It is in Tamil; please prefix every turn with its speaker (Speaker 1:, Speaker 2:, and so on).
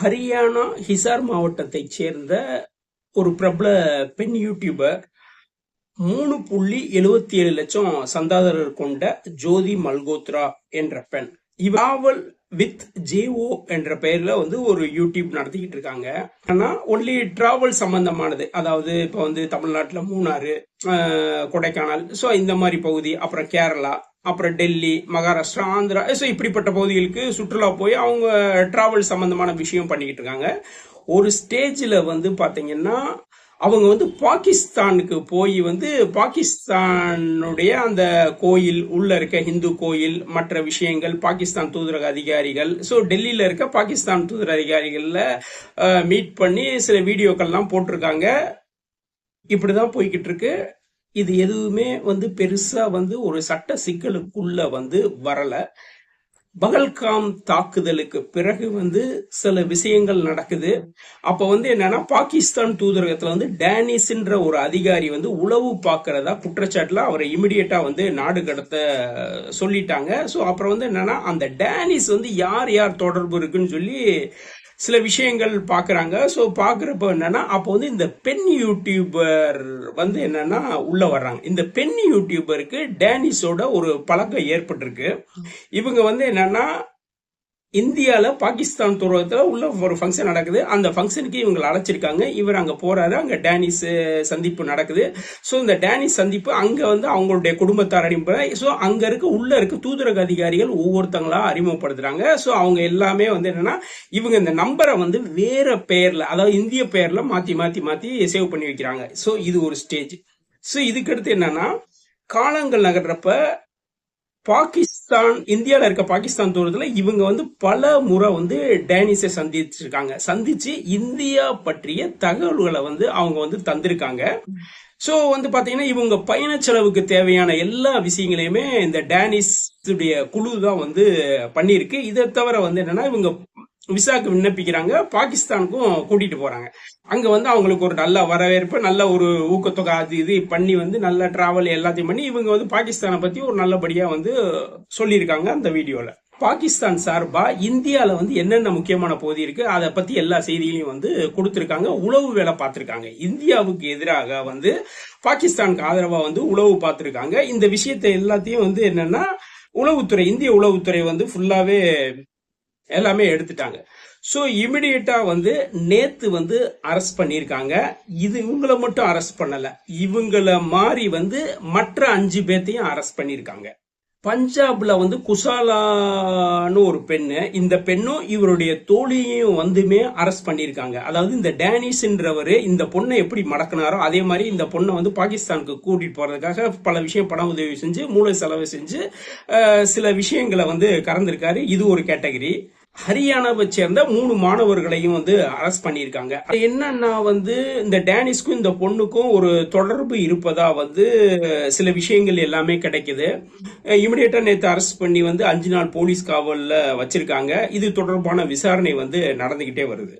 Speaker 1: ஹரியானா ஹிசார் மாவட்டத்தைச் சேர்ந்த ஒரு பிரபல பெண் யூடியூபர் மூணு புள்ளி எழுவத்தி ஏழு லட்சம் சந்தாதாரர் கொண்ட ஜோதி மல்கோத்ரா என்ற பெண். இவாவல் வித் ஜேஓ என்ற பெயர்ல வந்து ஒரு யூடியூப் நடத்திக்கிட்டு இருக்காங்க. ஆனா ஒன்லி டிராவல் சம்பந்தமானது. அதாவது இப்போ வந்து தமிழ்நாட்டில் மூணாறு கொடைக்கானல் ஸோ இந்த மாதிரி பகுதி அப்புறம் கேரளா அப்புறம் டெல்லி மகாராஷ்டிரா ஆந்திரா ஸோ இப்படிப்பட்ட பகுதிகளுக்கு சுற்றுலா போய் அவங்க டிராவல் சம்பந்தமான விஷயம் பண்ணிக்கிட்டு இருக்காங்க. ஒரு ஸ்டேஜில் வந்து பார்த்தீங்கன்னா அவங்க வந்து பாகிஸ்தானுக்கு போய் வந்து பாகிஸ்தானுடைய அந்த கோயில் உள்ள இருக்க ஹிந்து கோயில் மற்ற விஷயங்கள் பாகிஸ்தான் தூதரக அதிகாரிகள் ஸோ டெல்லியில் இருக்க பாகிஸ்தான் தூதர அதிகாரிகளில் மீட் பண்ணி சில வீடியோக்கள்லாம் போட்டிருக்காங்க. இப்படிதான் போய்கிட்டு இருக்கு. இது எதுவுமே வந்து பெருசாக வந்து ஒரு சட்ட சிக்கலுக்குள்ளே வந்து வரலை. பகல்காம் தாக்குதலுக்கு பிறகு வந்து சில விஷயங்கள் நடக்குது. அப்ப வந்து என்னன்னா பாகிஸ்தான் தூதரகத்துல வந்து டேனிஸ்ன்ற ஒரு அதிகாரி வந்து உளவு பார்க்கறதா குற்றச்சாட்டுல அவரை இமிடியட்டா வந்து நாடு கடத்த சொல்லிட்டாங்க. ஸோ அப்புறம் வந்து என்னன்னா அந்த டேனிஸ் வந்து யார் யார் தொடர்பு இருக்குன்னு சொல்லி சில விஷயங்கள் பார்க்கறாங்க. ஸோ பார்க்குறப்ப என்னன்னா அப்போ வந்து இந்த பெண் யூடியூபர் வந்து என்னன்னா உள்ள வர்றாங்க. இந்த பெண் யூடியூபருக்கு டேனிஸோட ஒரு பழக்கம் ஏற்பட்டிருக்கு. இவங்க வந்து என்னன்னா இந்தியாவில் பாகிஸ்தான் துறவத்தில் உள்ள ஒரு ஃபங்க்ஷன் நடக்குது. அந்த ஃபங்க்ஷனுக்கு இவங்களை அழைச்சிருக்காங்க. இவர் அங்கே போகிறாரு அங்கே டேனிஸ் சந்திப்பு நடக்குது. ஸோ இந்த டேனிஸ் சந்திப்பு அங்கே வந்து அவங்களுடைய குடும்பத்தார் அறிமுறை ஸோ அங்கே இருக்க உள்ளே இருக்க தூதரக அதிகாரிகள் ஒவ்வொருத்தங்களாக அறிமுகப்படுத்துகிறாங்க ஸோ அவங்க எல்லாமே வந்து என்னென்னா இவங்க இந்த நம்பரை வந்து வேறு பெயரில் அதாவது இந்திய பெயரில் மாற்றி மாற்றி மாற்றி சேவ் பண்ணி வைக்கிறாங்க. ஸோ இது ஒரு ஸ்டேஜ் ஸோ இதுக்கடுத்து என்னென்னா காலங்கள் நகர்றப்ப பாகிஸ்தான் இந்தியால இருக்க பாகிஸ்தான் தூரத்துல இவங்க வந்து பல முறை வந்து டேனிஸை சந்திச்சிருக்காங்க. சந்திச்சு இந்தியா பற்றிய தகவல்களை வந்து அவங்க வந்து தந்திருக்காங்க. ஸோ வந்து பாத்தீங்கன்னா இவங்க பயண செலவுக்கு தேவையான எல்லா விஷயங்களையுமே இந்த டேனிஸ் குழு தான் வந்து பண்ணியிருக்கு. இதை தவிர வந்து என்னன்னா இவங்க விசாக்கு விண்ணப்பிக்கிறாங்க பாகிஸ்தானுக்கும் கூட்டிட்டு போறாங்க. அங்க வந்து அவங்களுக்கு ஒரு நல்ல வரவேற்பு நல்ல ஒரு ஊக்கத்தொகை அது இது பண்ணி வந்து நல்ல டிராவல் எல்லாத்தையும் பண்ணி இவங்க வந்து பாகிஸ்தானை பத்தி ஒரு நல்லபடியா வந்து சொல்லியிருக்காங்க அந்த வீடியோல. பாகிஸ்தான் சார்பா இந்தியால வந்து என்னென்ன முக்கியமான பகுதி இருக்கு அதை பத்தி எல்லா செய்திகளையும் வந்து கொடுத்திருக்காங்க உளவு வேலை பார்த்திருக்காங்க. இந்தியாவுக்கு எதிராக வந்து பாகிஸ்தானுக்கு ஆதரவா வந்து உளவு பார்த்திருக்காங்க. இந்த விஷயத்தை எல்லாத்தையும் வந்து என்னன்னா உளவுத்துறை இந்திய உளவுத்துறை வந்து ஃபுல்லாவே எல்லாமே எடுத்துட்டாங்க. ஸோ இமிடியட்டா வந்து நேத்து வந்து அரெஸ்ட் பண்ணியிருக்காங்க. இது இவங்களை மட்டும் அரெஸ்ட் பண்ணல. இவங்கள மாறி வந்து மற்ற அஞ்சு பேர்த்தையும் அரெஸ்ட் பண்ணியிருக்காங்க. பஞ்சாப்ல வந்து குசாலான்னு ஒரு பெண்ணு இந்த பெண்ணும் இவருடைய தோழியையும் வந்துமே அரெஸ்ட் பண்ணியிருக்காங்க. அதாவது இந்த டேனிஸ்ன்றவர் இந்த பொண்ணை எப்படி மடக்குனாரோ அதே மாதிரி இந்த பொண்ணை வந்து பாகிஸ்தானுக்கு கூட்டிட்டு போறதுக்காக பல விஷயம் பண உதவி செஞ்சு மூளை செலவு செஞ்சு சில விஷயங்களை வந்து கறந்துருக்காரு. இது ஒரு கேட்டகரி. ஹரியானாவை சேர்ந்த மூணு மாணவர்களையும் வந்து அரெஸ்ட் பண்ணியிருக்காங்க. அது என்னன்னா வந்து இந்த டேனிஸ்க்கும் இந்த பொண்ணுக்கும் ஒரு தொடர்பு இருப்பதா வந்து சில விஷயங்கள் எல்லாமே கிடைக்குது. இமிடியேட்டா நேற்று அரெஸ்ட் பண்ணி வந்து அஞ்சு நாள் போலீஸ் காவல்ல வச்சிருக்காங்க. இது தொடர்பான விசாரணை வந்து நடந்துகிட்டே வருது.